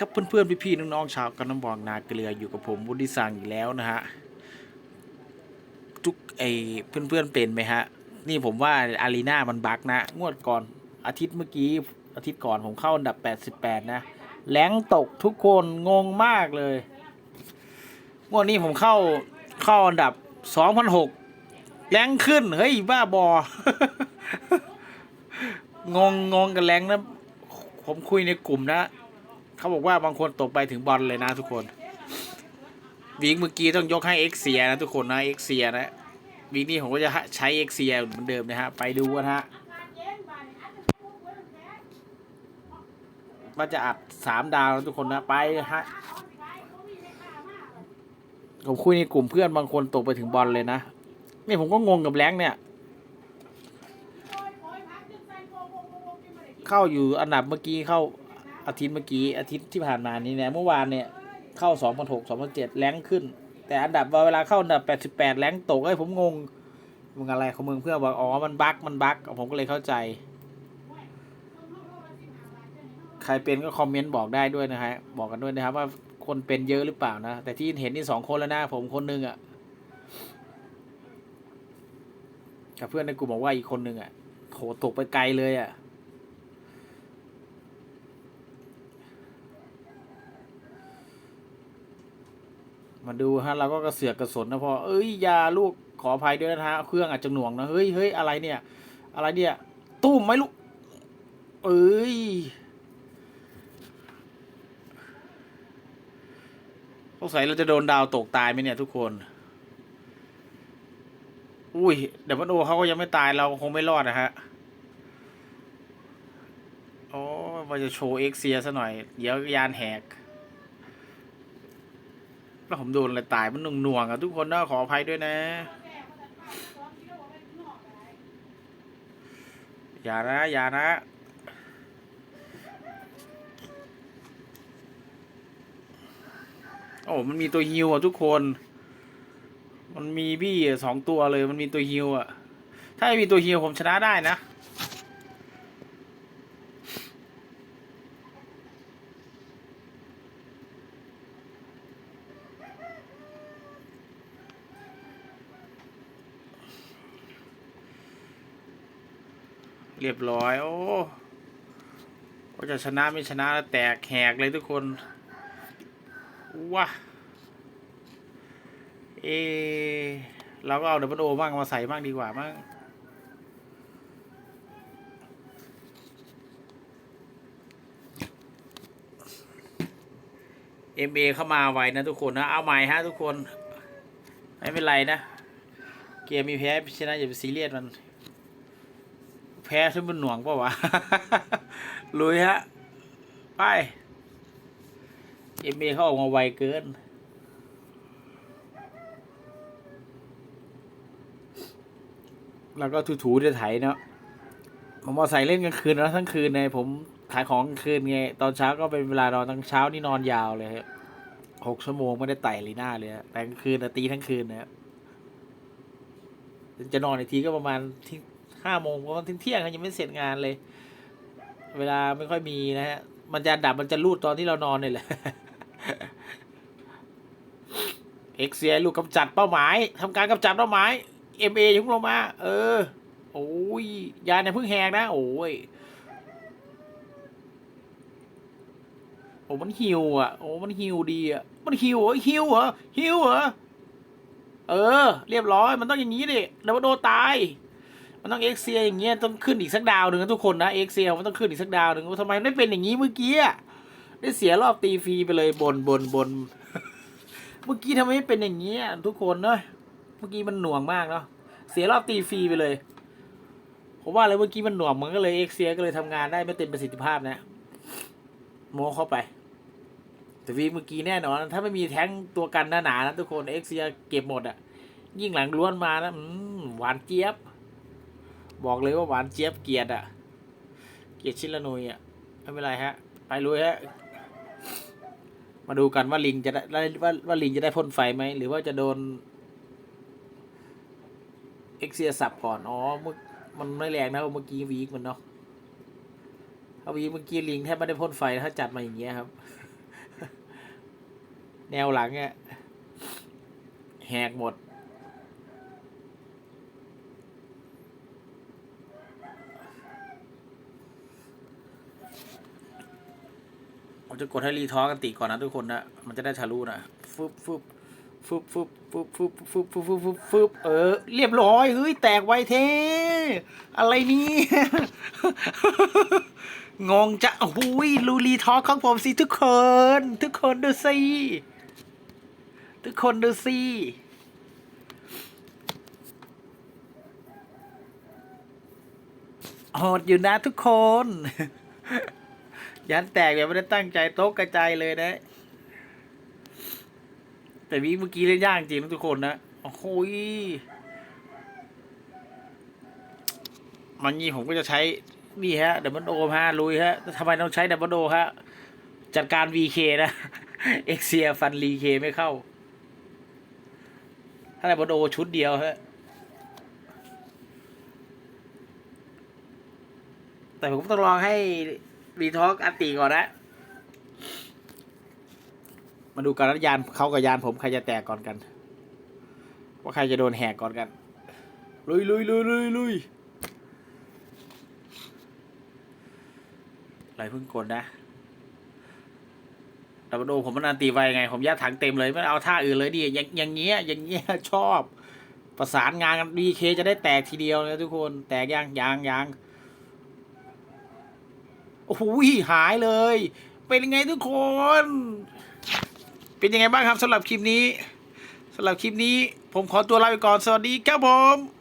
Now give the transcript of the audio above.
ครับเพื่อนๆ พี่ๆ น้องๆ ชาวกันน้ำบองนาเกลืออยู่กับผมวุฒิสังอีกแล้วนะฮะ ทุกไอเพื่อนๆ เป็นไหมฮะ นี่ผมว่าอารีนามันบักนะ งวดก่อนอาทิตย์เมื่อกี้ อาทิตย์ก่อนผมเข้าอันดับ 88 นะแรงตกทุกคนงงมากเลย งวดนี้ผมเข้าเข้าอันดับ 2006แรงขึ้น เฮ้ย บ้าบอ งงงงกันแรงนะ ผมคุยในกลุ่มนะ เขาบอกว่าบางคนตกไปถึงบอลเลยนะทุกคนวีคเมื่อกี้ต้องยกให้เอ็กเซียนะทุกคนนะเอ็กเซียนะวีคนี้ผมก็จะใช้เอ็กเซียเหมือนเดิมนะฮะไปดูกันฮะว่าจะอัดสามดาวนะทุกคนนะไปฮะผมคุยในกลุ่มเพื่อนบางคนตกไปถึงบอลเลยนะนี่ผมก็งงกับแรงเนี่ย เข้าอยู่อันดับเมื่อกี้เข้า อาทิตย์เมื่อกี้อาทิตย์ที่ผ่านมานี้เนี่ยเมื่อวานเนี่ยเข้า 2 0 0 6 2007 แรงขึ้น แต่อันดับเวลาเข้าอันดับ 88 แรงตกไอ้ยผมงงมึงอะไรของมึงเพื่อนบอกอ๋อมันบั๊กมันบั๊กผมก็เลยเข้าใจ ใครเป็นก็คอมเมนต์บอกได้ด้วยนะฮะบอกกันด้วยนะครับ ว่าคนเป็นเยอะหรือเปล่านะ แต่ที่เห็นนี่สองคนแล้วนะผมคนหนึงอะ่ะกับเพื่อนในกลุ่มบอกว่าอีกคนหนึงอะ่ะโหตกไปไกลเลยอะ่ะ มาดูฮะเราก็กระเสือกกระสนนะพอเอ้ยยาลูกขออภัยด้วยนะฮะเครื่องอาจจะหน่วงนะเฮ้ยเฮ้ยอะไรเนี่ย อะไรเนี่ย ตุ้มไหมลูกเอ้ยสงสัยเราจะโดนดาวตกตายไหมเนี่ยทุกคน อุ้ยเดี๋ยวมันโอเขาก็ยังไม่ตายเราคงไม่รอดนะฮะโอ้ว่าจะโชว์เอ็กเซียซะหน่อย เดี๋ยวยานแหก แล้วผมโดนอะไรตายมันหน่วงหน่วงๆอะทุกคนนะขออภัยด้วยนะ อย่านะ อย่านะโอ้มันมีตัวฮิวอะทุกคน มันมีบี้อ่สองตัวเลย มันมีตัวฮิวอะ ถ้าไม่มีตัวฮิวผมชนะได้นะ เรียบร้อย โอ้ว่าจะชนะไม่ชนะแล้วแตกแหกเลยทุกคนว้าเอเราก็เอาเดบันโอบ้างมาใส่บ้างดีกว่ามั้งเอ็มเอเข้ามาไวนะทุกคนนะ เอาใหม่ฮะทุกคน ไม่เป็นไรนะ เกมมีแพ้ชนะอย่าไปซีเรียสมัน แพ้ที่มันหน่วงปล่าวะ ลุยฮะ ไป เอ็มเอเขาออกมาไวเกิน แล้วก็ถูๆจะไถเนาะผมมาใส่เล่นกลางคืนแล้วทั้งคืนเลยผมขายของกลางคืนไง ตอนเช้าก็เป็นเวลานอนตั้งเช้านี่นอนยาวเลยครับหกชั่วโมงไม่ได้ไต่ลีน่าเลยแต่กลางคืนตีทั้งคืนนะครับจะนอนอีกทีก็ประมาณที่ ห้าโมงประมาณเที่ยงยังไม่เสร็จงานเลย เวลาไม่ค่อยมีนะฮะ มันจะดับมันจะรูดตอนที่เรานอนนี่แหละเอ็กเซียลูกกำจัดเป้าหมายทำการกำจัดเป้าหมายเอ็มเอยุ่งลงมา เออ โอ้ย ยาเนี่ยเพิ่งแหกนะ โอ้ยโอ้มันฮิวอะ โอ้มันฮิวดีอะ มันฮิวเหรอฮิวเหรอฮิวเหรอ เออ เรียบร้อย มันต้องอย่างนี้ดิเดวโดตาย มันต้องเอ็กเซียอย่างเงี้ยต้องขึ้นอีกสักดาวหนึ่งนะทุกคนนะเอ็กเซียมันต้องขึ้นอีกสักดาวหนึ่งว่าทำไมไม่เป็นอย่างนี้เมื่อกี้ได้เสียรอบตีฟรีไปเลยบนบนบนเมื่อกี้ทำไมไม่เป็นอย่างนี้ทุกคนเนาะเมื่อกี้มันหน่วงมากเนาะเสียรอบตีฟรีไปเลยผมว่าเลยเมื่อกี้มันหน่วงมันก็เลยเอ็กเซียก็เลยทำงานได้ไม่เต็มประสิทธิภาพนะโมเข้าไปแต่วีเมื่อกี้แน่นอน ถ้าไม่มีแท้งตัวกันหนาๆนะทุกคนเอ็กเซียเก็บหมดอะยิ่งหลังล้วนมานะหวานเจี๊ยบ บอกเลยว่าหวานเจี๊ยบเกียรติอะ เกียรติชิลนุยอะ ไม่เป็นไรฮะ ไปลุยฮะ มาดูกันว่าลิงจะได้ว่าว่าลิงจะได้พ่นไฟไหม หรือว่าจะโดน เอ็กเซียสับก่อน อ๋อมันไม่แรงนะเมื่อกี้วีคมันเนาะถ้าวีคเมื่อกี้ลิงแทบไม่ได้พ่นไฟถ้าจัดมาอย่างเงี้ยครับ แนวหลังเนี่ยแหกหมด ผมจะกดให้รีทอร์กันติก่อนนะทุกคนนะ มันจะได้ทะลุนะฟึบฟึบฟึบฟึบฟึบฟึบฟึบฟึบฟึบฟึบฟึบเออ เรียบร้อยเฮ้ยแตกไวเท อะไรนี่งงจะโอ้ยรูรีทอร์ของผมสิทุกคน ทุกคนดูสิทุกคนดูสิโหดอยู่นะทุกคน ยันแตกแบบไม่ได้ตั้งใจโต๊ะกระจายเลยนะ แต่วิเมื่อกี้เล่นยากจริงทุกคนนะ โอ้โหยมันงี้ผมก็จะใช้นี่ฮะเดบเบิลโอฮะลุยฮะทำไมต้องใช้เดบเบิลโอฮะ จัดการ VK นะ เอ็กเซียฟันรีเคไม่เข้า ถ้าดับเบิลโอชุดเดียวฮะแต่ผมต้องลองให้ รีทอกอันตีก่อนนะ มาดูกันว่ายานเขากับยานผมใครจะแตกก่อนกัน ว่าใครจะโดนแหกก่อนกัน ลุยลุยลุยลุยลุยอะไรเพิ่งกดนะดับเบิลโอผมมันอันตีไวไง ผมยัดถังเต็มเลยไม่เอาท่าอื่นเลยดิอย่างอย่างเงี้ยอย่างเงี้ยชอบ ประสานงานกันดีเคจะได้แตกทีเดียวเลยทุกคน แตกยังยังยังโอ้โหหายเลย เป็นยังไงทุกคน เป็นยังไงบ้างครับสำหรับคลิปนี้สำหรับคลิปนี้ ผมขอตัวลาไปก่อน สวัสดีครับผม